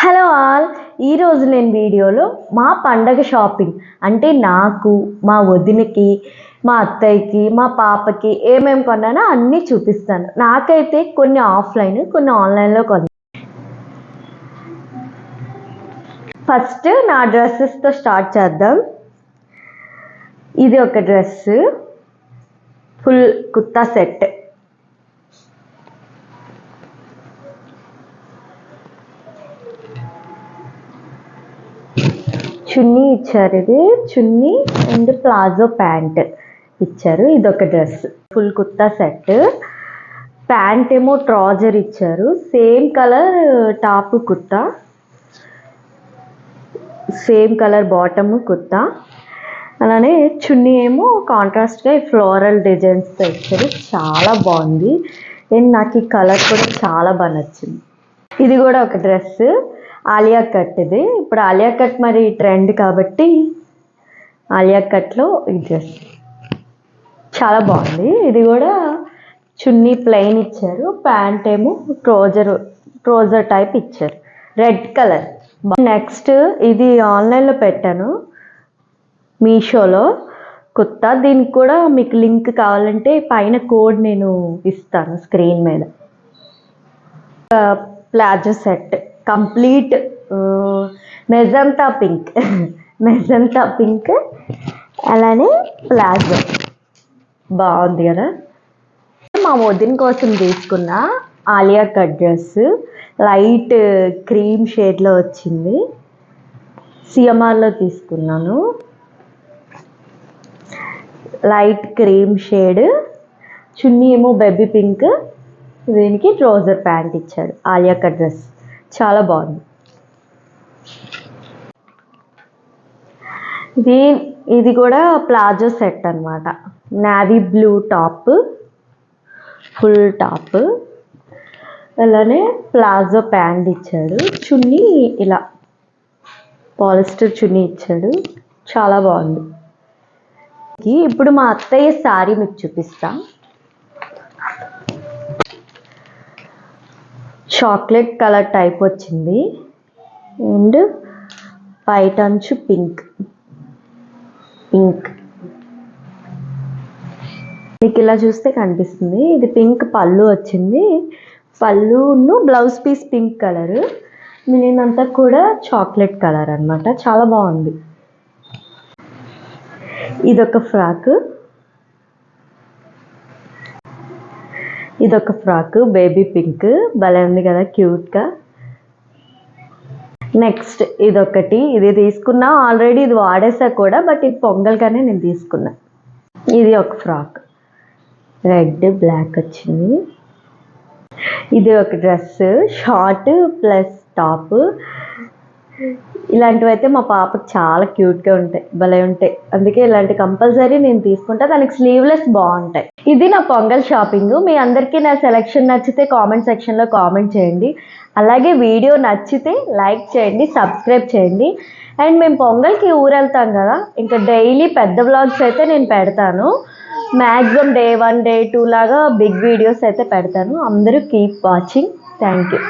Hello all. ఈరోజు నేను వీడియోలో మా పండగ షాపింగ్. అంటే నాకు మా వదినకి మా అత్తయ్యకి మా పాపకి ఏమేమి కొన్నానో అన్నీ చూపిస్తాను. నాకైతే కొన్ని ఆఫ్లైన్ కొన్ని ఆన్లైన్లో కొన్నాను ఫస్ట్ నా డ్రెస్సెస్తో స్టార్ట్ చేద్దాం. ఇది ఒక dress full kurta set. Chunni ఇచ్చారు ఇది. చున్నీ అండ్ ప్లాజో ప్యాంట్ ఇచ్చారు. ఇది ఒక dress. Full kurta set. Pant ఏమో ట్రాజర్ ఇచ్చారు. Same colour top kurta. Same colour bottom kurta. అలానే చున్నీ ఏమో కాంట్రాస్ట్గా ఫ్లోరల్ డిజైన్స్తో ఇచ్చారు. చాలా బాగుంది. అండ్ నాకు ఈ కలర్ కూడా చాలా బాగా నచ్చింది. ఇది కూడా ఒక డ్రెస్. ఆలియా కట్ ఇది. ఇప్పుడు ఆలియా కట్ మరి ట్రెండ్ కాబట్టి ఆలియా కట్లో ఇది డ్రెస్ చాలా బాగుంది. ఇది కూడా చున్నీ ప్లెయిన్ ఇచ్చారు. ప్యాంట్ ఏమో ట్రోజర్ ట్రోజర్ టైప్ ఇచ్చారు. Red colour. నెక్స్ట్ ఇది ఆన్లైన్లో పెట్టాను. మీషోలో. కొత్త దీనికి కూడా మీకు లింక్ కావాలంటే పైన కోడ్ నేను ఇస్తాను స్క్రీన్ మీద. Palazzo set. Complete magenta pink. Magenta pink అలానే ప్లాజో. బాగుంది కదా? మా వదిన కోసం తీసుకున్న Alia cut dress light cream షేడ్లో వచ్చింది. సిఎంఆర్లో తీసుకున్నాను. లైట్ క్రీమ్ షేడ్ చున్నీ ఏమో బేబీ పింక్ దీనికి ట్రౌజర్ ప్యాంట్ ఇచ్చాడు ఆలియా కట్ డ్రెస్. చాలా బాగుంది. ఇది ఇది కూడా ప్లాజో సెట్ అనమాట navy blue top full top అలానే ప్లాజో ప్యాంట్ ఇచ్చాడు. చున్నీ ఇలా పాలిస్టర్ చున్నీ ఇచ్చాడు. చాలా బాగుంది. ఇప్పుడు మా అత్తయ్య శారీ మీకు చూపిస్తాను చాక్లెట్ కలర్ టైప్ వచ్చింది. అండ్ బయట అంచు పింక్ పింక్ మీకు ఇలా చూస్తే కనిపిస్తుంది. ఇది పింక్ పళ్ళు వచ్చింది. పళ్ళును బ్లౌజ్ పీస్ పింక్ కలర్ నేనంతా కూడా చాక్లెట్ కలర్ అనమాట చాలా బాగుంది. ఇదొక ఫ్రాక్. ఇదొక ఫ్రాక్ బేబీ పింక్. భలే ఉంది కదా క్యూట్గా నెక్స్ట్ ఇదొకటి. ఇది తీసుకున్నా ఆల్రెడీ ఇది వాడేసా కూడా బట్ ఇది పొంగల్గానే నేను తీసుకున్నా. ఇది ఒక ఫ్రాక్. రెడ్ బ్లాక్ వచ్చింది. ఇది ఒక డ్రెస్ షార్ట్ ప్లస్ టాప్. ఇలాంటివి అయితే మా పాపకు చాలా క్యూట్గా ఉంటాయి భలే ఉంటాయి. అందుకే ఇలాంటి కంపల్సరీ నేను తీసుకుంటా దానికి స్లీవ్లెస్ బాగుంటాయి. ఇది నా పొంగల్ షాపింగ్ మీ అందరికీ నా సెలెక్షన్ నచ్చితే కామెంట్ సెక్షన్లో కామెంట్ చేయండి. అలాగే వీడియో నచ్చితే లైక్ చేయండి సబ్స్క్రైబ్ చేయండి. అండ్ మేము పొంగల్కి ఊరెళ్తాం కదా ఇంకా డైలీ పెద్ద వ్లాగ్స్ అయితే నేను పెడతాను. Maximum day one day two లాగా బిగ్ వీడియోస్ అయితే పెడతాను. అందరూ కీప్ వాచింగ్ థ్యాంక్ యూ